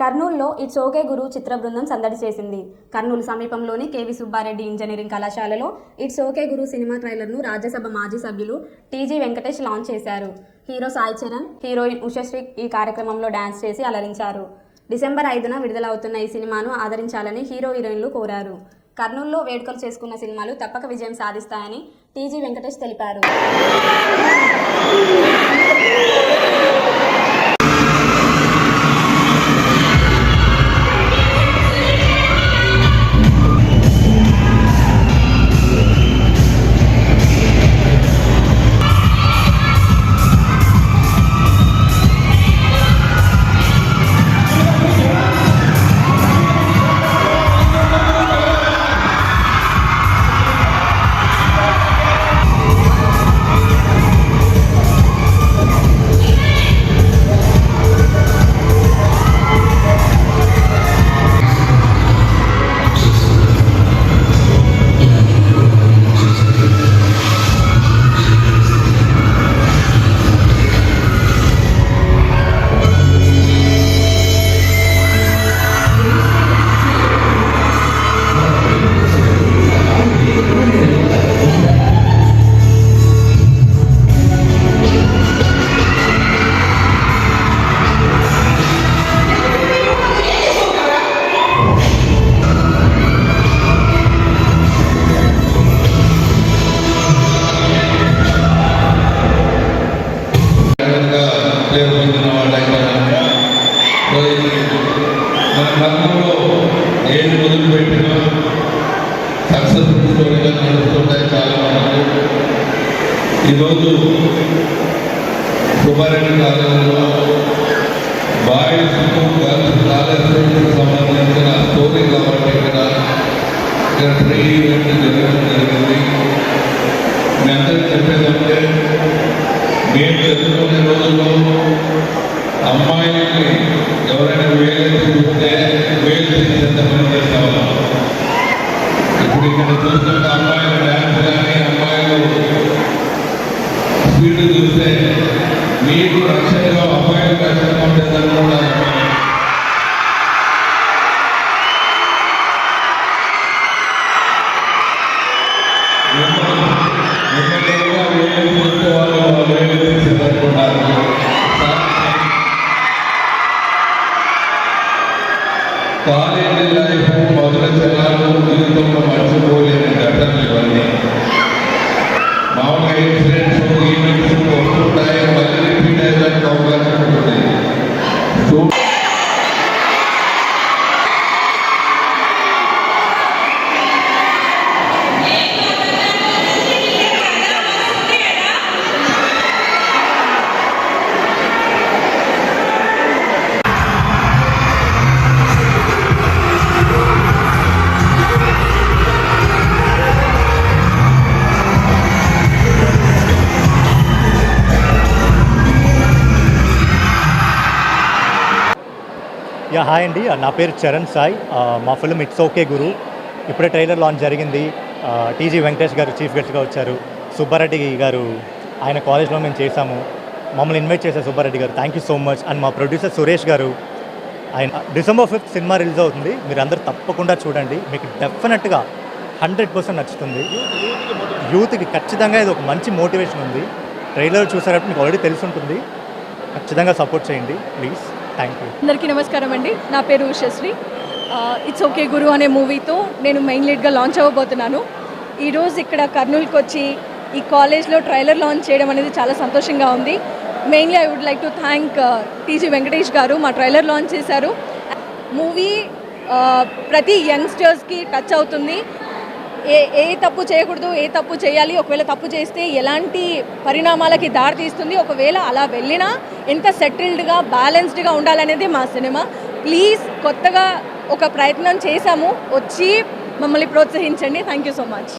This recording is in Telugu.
కర్నూలులో ఇట్స్ ఓకే గురు చిత్ర బృందం సందడి చేసింది. కర్నూలు సమీపంలోని కేవి సుబ్బారెడ్డి ఇంజనీరింగ్ కళాశాలలో ఇట్స్ ఓకే గురు సినిమా ట్రైలర్ను రాజ్యసభ మాజీ సభ్యులు టీజీ వెంకటేష్ లాంచ్ చేశారు. హీరో సాయి చరణ్ హీరోయిన్ ఉషశ్రీ ఈ కార్యక్రమంలో డాన్స్ చేసి అలరించారు. డిసెంబర్ ఐదున విడుదలవుతున్న ఈ సినిమాను ఆదరించాలని హీరో హీరోయిన్లు కోరారు. కర్నూలులో వేడుకలు చేసుకున్న సినిమాలు తప్పక విజయం సాధిస్తాయని టీజీ వెంకటేష్ తెలిపారు. రంగంలో నేను మొదలుపెట్టిన సక్సెస్ఫుల్ స్టోరీగా నడుస్తుంటాయి చాలా మనకు ఈరోజు సుబ్బారెడ్డి కాలేజీలో బాయ్స్ గర్ల్స్ కాలేజీకి సంబంధించిన స్టోరీ కాబట్టి ఇక్కడ ఇక్కడ ప్రీ ఈవెంట్ జరగడం జరిగింది. మీ అందరికీ చెప్పేదంటే మేము ಐದು ಲಕ್ಷಗಳ ಅಪಾಯಕಾಶ ಮಾಡಿದ್ದನ್ನು ಕಾಲೇಜ್ ಲೈಫು ಮೊದಲ ಚೆನ್ನಾಗಿ ಮರ್ಚಿಪೋಲಿ ಘಟನೆ ಬನ್ನಿ యా హాయ్ అండి. నా పేరు చరణ్ సాయి. మా ఫిల్మ్ ఇట్స్ ఓకే గురు. ఇప్పుడే ట్రైలర్ లాంచ్ జరిగింది. T G Venkatesh garu chief గెస్ట్గా వచ్చారు. సుబ్బారెడ్డి గారు ఆయన కాలేజ్లో మేము చేశాము. మమ్మల్ని ఇన్వైట్ చేశారు Subbareddy garu. Thank you so much and మా ప్రొడ్యూసర్ సురేష్ గారు ఆయన డిసెంబర్ ఫిఫ్త్ సినిమా రిలీజ్ అవుతుంది. మీరు అందరూ తప్పకుండా చూడండి. మీకు డెఫినెట్గా హండ్రెడ్ పర్సెంట్ నచ్చుతుంది. యూత్కి ఖచ్చితంగా ఇది ఒక మంచి మోటివేషన్ ఉంది. ట్రైలర్ చూసారంటే మీకు ఆల్రెడీ తెలిసి ఉంటుంది ఖచ్చితంగా సపోర్ట్ చేయండి. ప్లీజ్. థ్యాంక్ యూ అందరికీ నమస్కారం అండి. నా పేరు ఉషశ్రీ. ఇట్స్ ఓకే గురు అనే మూవీతో నేను మెయిన్ లీడ్గా లాంచ్ అవ్వబోతున్నాను. ఈరోజు ఇక్కడ కర్నూలుకి వచ్చి ఈ కాలేజ్లో ట్రైలర్ లాంచ్ చేయడం అనేది చాలా సంతోషంగా ఉంది. Mainly I would like to thank T G Venkatesh garu మా ట్రైలర్ లాంచ్ చేశారు. మూవీ ప్రతి యంగ్స్టర్స్కి టచ్ అవుతుంది. ఏ ఏ తప్పు చేయకూడదు ఏ తప్పు చేయాలి ఒకవేళ తప్పు చేస్తే ఎలాంటి పరిణామాలకి దారితీస్తుంది ఒకవేళ అలా వెళ్ళినా ఎంత సెటిల్డ్గా బ్యాలెన్స్డ్గా ఉండాలనేది మా సినిమా. ప్లీజ్ కొత్తగా ఒక ప్రయత్నం చేశాము వచ్చి మమ్మల్ని ప్రోత్సహించండి. Thank you so much